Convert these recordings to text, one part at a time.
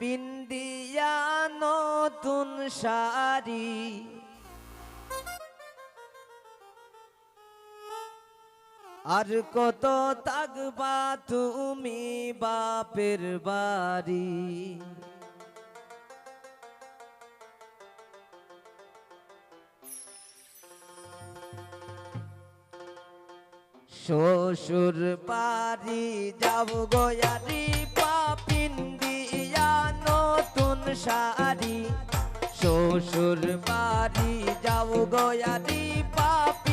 পিন্দিয়া নতুন শাড়ি। আর কত তাকবা তুমি বাপের বাড়ি। শ্বশুর বাড়ি যাব গোয়ারি পাপিন্দিয়া শাড়ি শ্বশুর বাড়ি যাব গোয়ারি পাপিন্দিয়া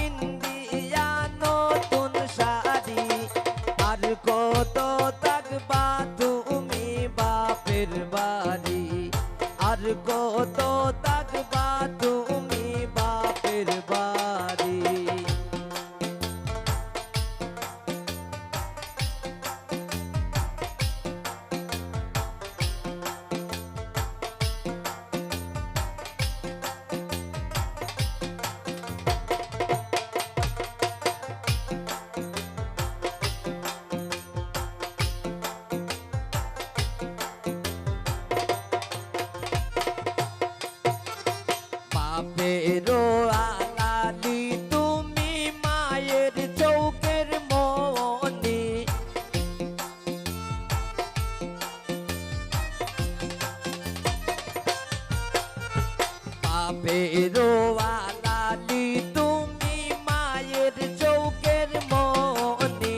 আলালি তুমি মায়ের চৌকের মনি,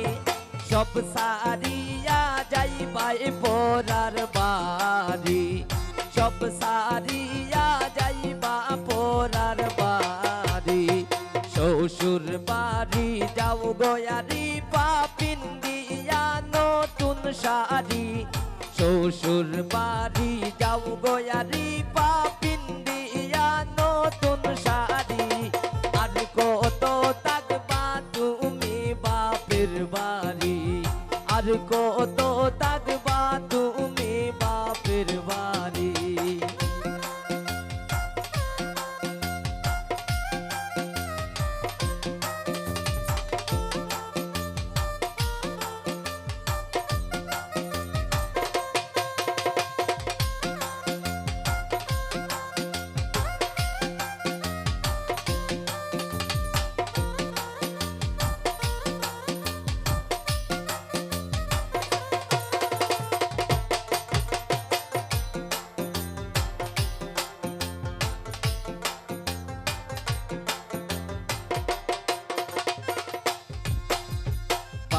সব সারিয়া যাইবাই পরার বাড়ি। সব সারিয়া যাইবা পরার বাড়ি। শ্বশুর বাড়ি যাও গয়ারি পাপিন্দিয়া নতুন শাড়ি। শ্বশুর বাড়ি যাও গয়ারি পাপিন্দিয়া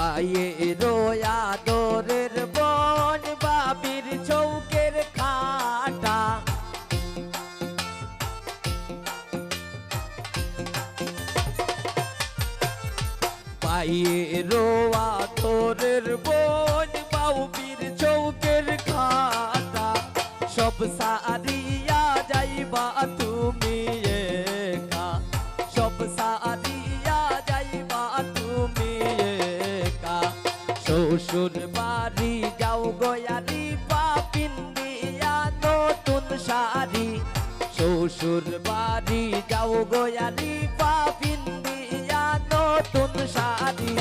পায়ে রোয়া দোরের বন, বাবির চৌকের খাটা। পায়ে রোয়া তোরের বোন, বাউবির চৌকের খাটা। সব সারিয়া শ্বশুর বাড়ি যাও গয়ারি পাপিন্দিয়া নতুন শাড়ি। শ্বশুর বাড়ি যাও গয়ারি পাপিন্দিয়া নতুন শাড়ি।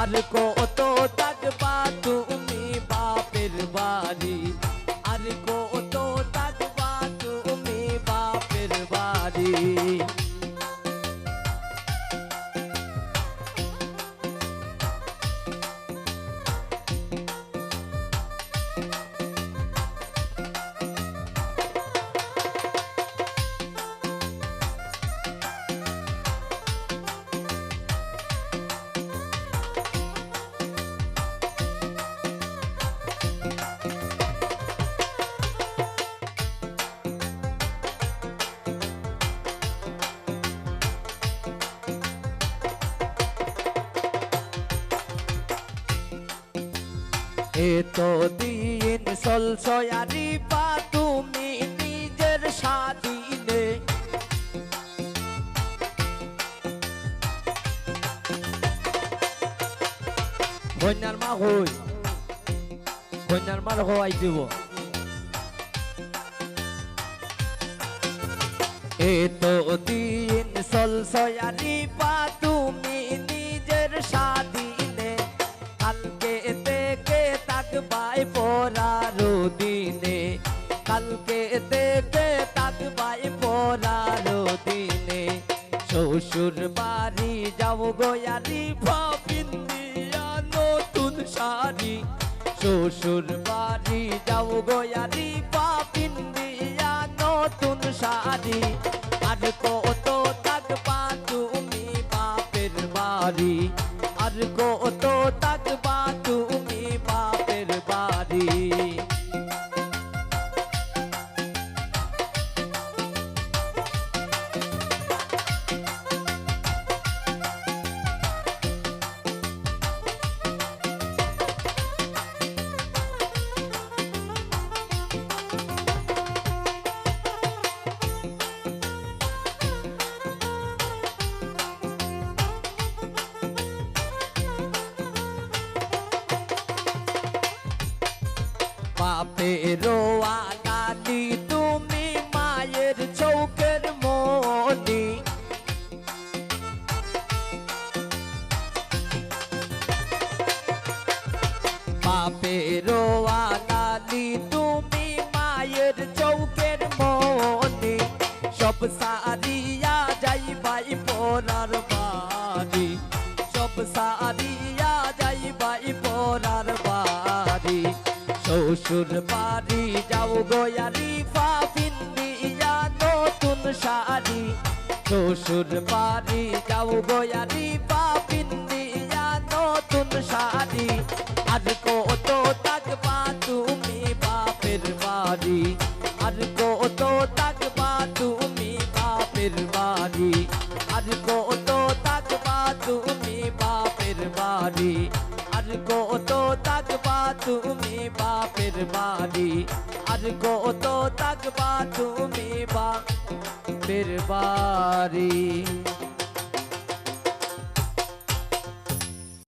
আর কত থাকবা তুমি বাপের বাড়ি। আর কত থাকবা তুমি বাপের বাড়ি। এতো দিন সল সয়ারি পা তুমি নিজের স্বাধীনে। কন্যার মা হই কন্যার মার হওয়াই দিব। এতো দিন সল সয়ারি পা তুমি নিজের স্বাধীনে। কালকে কালকে থেকে তাকবাই পরারো দিনে। শ্বশুর বাড়ি যাও গোয়ারি ভাবিন্দিয়া নতুন শাড়ি। শ্বশুর বাড়ি যাও গোয়ারি ভাবিন্দিয়া নতুন শাড়ি। আর কত থাকবা তুমি বাপের বাড়ি। আর কত বাপেরও আগালি তুমি মায়ের চৌকের মনি বাপেরও আগালি তুমি মায়ের চৌকের মনি সব সারিয়া যাইবাই পরার বাড়ি সব সারিয়া যাইবাই পরার বাড়ি শ্বশুর বাড়ি যাও গোয়ারি পাপিন্দিয়া নতুন শাড়ি। শ্বশুর বাড়ি যাও গোয়ারি পাপিন্দিয়া নতুন শাড়ি। আজ কত তুমি বাপের বাড়ি আর কত থাকবা তুমি বাপের বাড়ি